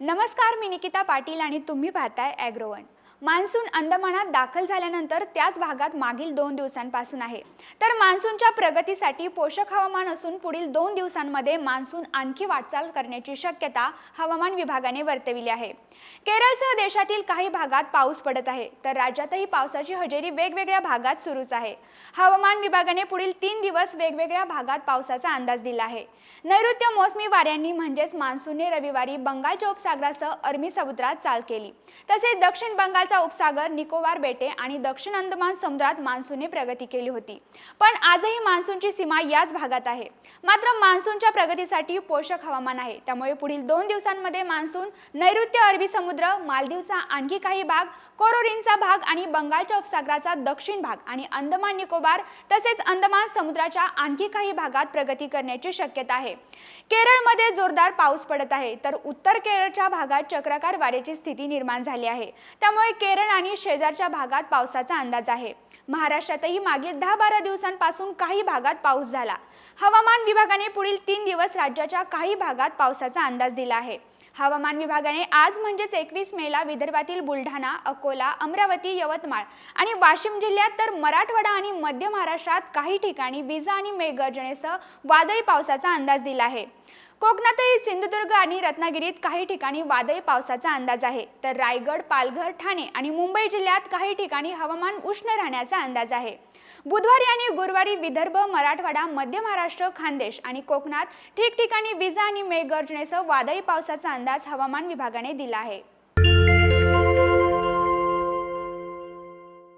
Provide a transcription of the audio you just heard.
नमस्कार मी निकिता पाटील आणि तुम्ही पाहताय ॲग्रोवन मान्सून अंदमानात दाखल झाल्यानंतर त्याच भागात मागील दोन दिवसांपासून आहे. तर मान्सूनच्या प्रगतीसाठी पोषक हवामान असून पुढील दोन दिवसांमध्ये मान्सून आणखी वाटचाल करण्याची शक्यता हवामान विभागाने वर्तविली आहे. केरळसह देशातील काही भागात पाऊस पडत आहे तर राज्यातही पावसाची हजेरी वेगवेगळ्या भागात सुरूच आहे. हवामान विभागाने पुढील तीन दिवस वेगवेगळ्या भागात पावसाचा अंदाज दिला आहे. नैऋत्य मोसमी वाऱ्यांनी म्हणजेच मान्सूनने रविवारी बंगालच्या उपसागरासह अरबी समुद्रात चाल केली. तसेच दक्षिण बंगाल बंगालचा उपसागर निकोबार बेटे आणि दक्षिण अंदमान समुद्रात मान्सूनने प्रगती केली होती. पण आजही मान्सूनची सीमा याच भागात आहे. मात्र मान्सूनच्या प्रगतीसाठी पोषक हवामान आहे. त्यामुळे पुढील दोन दिवसांमध्ये मान्सून नैऋत्य अरबी समुद्र मालदीवचा आणखी काही भाग कोरोरिनचा भाग आणि बंगालच्या उपसागराचा दक्षिण भाग आणि अंदमान निकोबार तसेच अंदमान समुद्राच्या आणखी काही भागात प्रगती करण्याची शक्यता आहे. केरळमध्ये जोरदार पाऊस पडत आहे. तर उत्तर केरळच्या भागात चक्राकार वाऱ्याची स्थिती निर्माण झाली आहे. त्यामुळे केरळ आणि शेजारच्या भागात पावसाचा अंदाज आहे. महाराष्ट्रातही मागील दहा बारा दिवसांपासून काही भागात पाऊस झाला. हवामान विभागाने पुढील तीन दिवस राज्याच्या काही भागात पावसाचा अंदाज दिला आहे. हवामान विभागाने आज म्हणजेच एकवीस मेला विदर्भातील बुलढाणा अकोला अमरावती यवतमाळ आणि वाशिम जिल्ह्यात तर मराठवाडा आणि मध्य महाराष्ट्रात काही ठिकाणी विजा आणि मेघगर्जनेसह वादळी पावसाचा अंदाज दिला आहे. कोकणातही सिंधुदुर्ग आणि रत्नागिरीत काही ठिकाणी वादळी पावसाचा अंदाज आहे. तर रायगड पालघर ठाणे आणि मुंबई जिल्ह्यात काही ठिकाणी हवामान उष्ण राहण्याचा अंदाज आहे. बुधवारी आणि गुरुवारी विदर्भ मराठवाडा मध्य महाराष्ट्र खानदेश आणि कोकणात ठिकठिकाणी विजा आणि मेघगर्जनेसह वादळी पावसाचा अंदाज हवामान विभागाने दिला आहे.